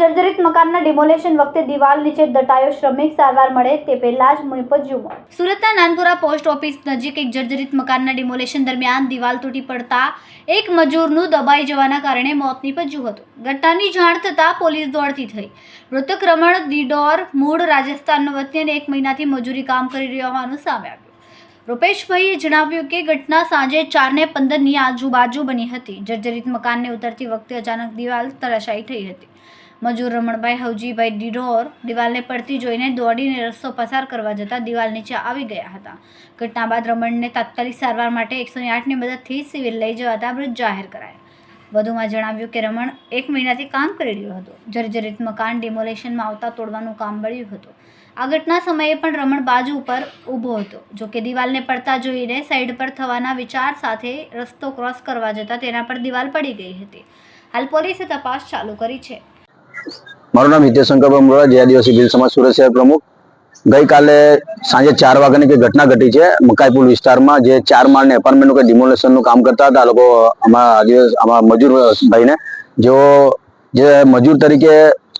જર્જરિત મકાનના ડિમોલેશન વખતે દિવાલ નીચે દટાયો શ્રમિક સારવાર મળે તે પહેલા જ મોત સુરતના નાનપુરા પોસ્ટ ઓફિસ નજીક એક જર્જરિત મકાનના ડિમોલેશન દરમિયાન દિવાલ તૂટી પડતા એક મજૂરનું દબાઈ જવાના કારણે મોત નીપજ્યું હતું. ઘટનાની જાણ થતાં પોલીસ દોડતી થઈ. મૃતક રમણ દિડોર, મૂળ, રાજસ્થાનનો વતની અને એક મહિનાથી મજૂરી કામ કરી રહ્યો હોવાનું સામે આવ્યું. રૂપેશભાઈએ જણાવ્યું કે ઘટના સાંજે ચારને પંદરની આજુબાજુ બની હતી. જર્જરિત મકાનને ઉતરતી વખતે અચાનક દિવાલ તરશાઈ થઈ હતી. મજૂર રમણભાઈ હવજીભાઈ ડિડોર દિવાલને પડતી જોઈને દોડીને રસ્તો પસાર કરવા જતાં દિવાલ નીચે આવી ગયા હતા. ઘટના બાદ રમણને તાત્કાલિક સારવાર માટે એકસો આઠની મદદથી સિવિલ લઈ જવાતા મૃત જાહેર કરાયા. વધુમાં જણાવ્યું કે રમણ એક મહિનાથી કામ કરી રહ્યો હતો. જર્જરિત મકાન ડિમોલેશનમાં આવતા તોડવાનું કામ મળ્યું હતું. આ ઘટના સમયે પણ રમણ બાજુ ઉપર ઊભો હતો. જો કે દિવાલને પડતા જોઈને સાઈડ પર થવાના વિચાર સાથે રસ્તો ક્રોસ કરવા જતાં તેના પર દિવાલ પડી ગઈ હતી. હાલ પોલીસે તપાસ ચાલુ કરી છે. મારું નામ હિતેશંકર બમરોડા જે આદિવાસી ભીલ સમાજ સુરત શહેર પ્રમુખ. ગઈકાલે સાંજે ચાર વાગ્યાની કઈ ઘટના ઘટી છે, મકાઈપુર વિસ્તારમાં જે ચાર માળને એપાર્ટમેન્ટનું કઈ ડિમોલેશનનું કામ કરતા હતા લોકો અમારા આદિવાસી, અમારા મજૂર ભાઈને, જેઓ જે મજૂર તરીકે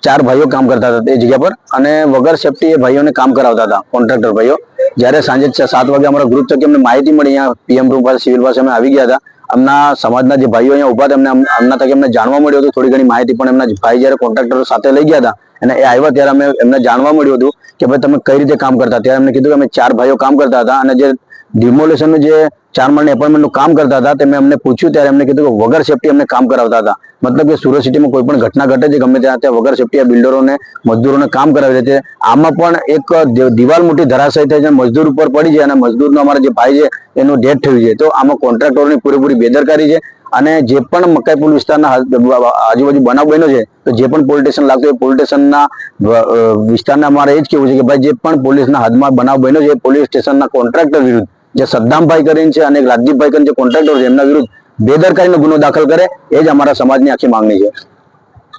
ચાર ભાઈઓ કામ કરતા હતા તે જગ્યા પર, અને વગર સેફટી એ ભાઈઓને કામ કરાવતા હતા કોન્ટ્રાક્ટર ભાઈઓ. જ્યારે સાંજે સાત વાગે અમારા ગ્રુપ થકી અમને માહિતી મળી, અહીંયા પીએમ રૂમ પાસે સિવિલ પાસે અમે આવી ગયા હતા. અમના સમાજના જે ભાઈઓ અહીંયા ઊભા હતા, એમને અમના તકે અમને જાણવા મળ્યું હતું. થોડી ઘણી માહિતી પણ એમના ભાઈ જયારે કોન્ટ્રાક્ટર સાથે લઈ ગયા હતા અને એ આવ્યા ત્યારે અમે એમને જાણવા મળ્યું હતું કે ભાઈ તમે કઈ રીતે કામ કરતા ત્યારે એમને કીધું કે અમે ચાર ભાઈઓ કામ કરતા હતા અને જે ડિમોલેશનનું જે ચાર માળની એપોઇન્ટમેન્ટનું કામ કરતા હતા તે મેં અમને પૂછ્યું ત્યારે એમને કીધું કે વગર સેફટી અમને કામ કરાવતા હતા. મતલબ કે સુરત સિટીમાં કોઈ પણ ઘટના ઘટે છે, ગમે ત્યાં ત્યાં વગર સેફટી આ બિલ્ડરોને, મજદૂરોને કામ કરાવી દે છે આમાં પણ એક દિવાલ મોટી ધરાશય થઈ છે મજદૂર ઉપર પડી છે અને મજદૂરનો અમારા જે ભાઈ છે, એનું ડેથ થયું છે. તો આમાં કોન્ટ્રાક્ટરોની પૂરેપૂરી બેદરકારી છે અને જે પણ મકાઈપુર વિસ્તારના આજુબાજુ બનાવ બન્યો છે, તો જે પણ પોલીસ સ્ટેશન લાગતું હોય પોલીસ સ્ટેશનના વિસ્તારના અમારે એ જ કેવું છે કે ભાઈ, જે પણ પોલીસના હાથમાં બનાવ બન્યો છે એ પોલીસ સ્ટેશનના કોન્ટ્રાક્ટર વિરુદ્ધ, જે સદ્દામભાઈ કરીને છે અને એક રાજદીપભાઈ કરીને જે કોન્ટ્રાક્ટર છે એમના વિરુદ્ધ બેદરકારીનો ગુનો દાખલ કરે એ જ અમારા સમાજની આખી માંગણી છે.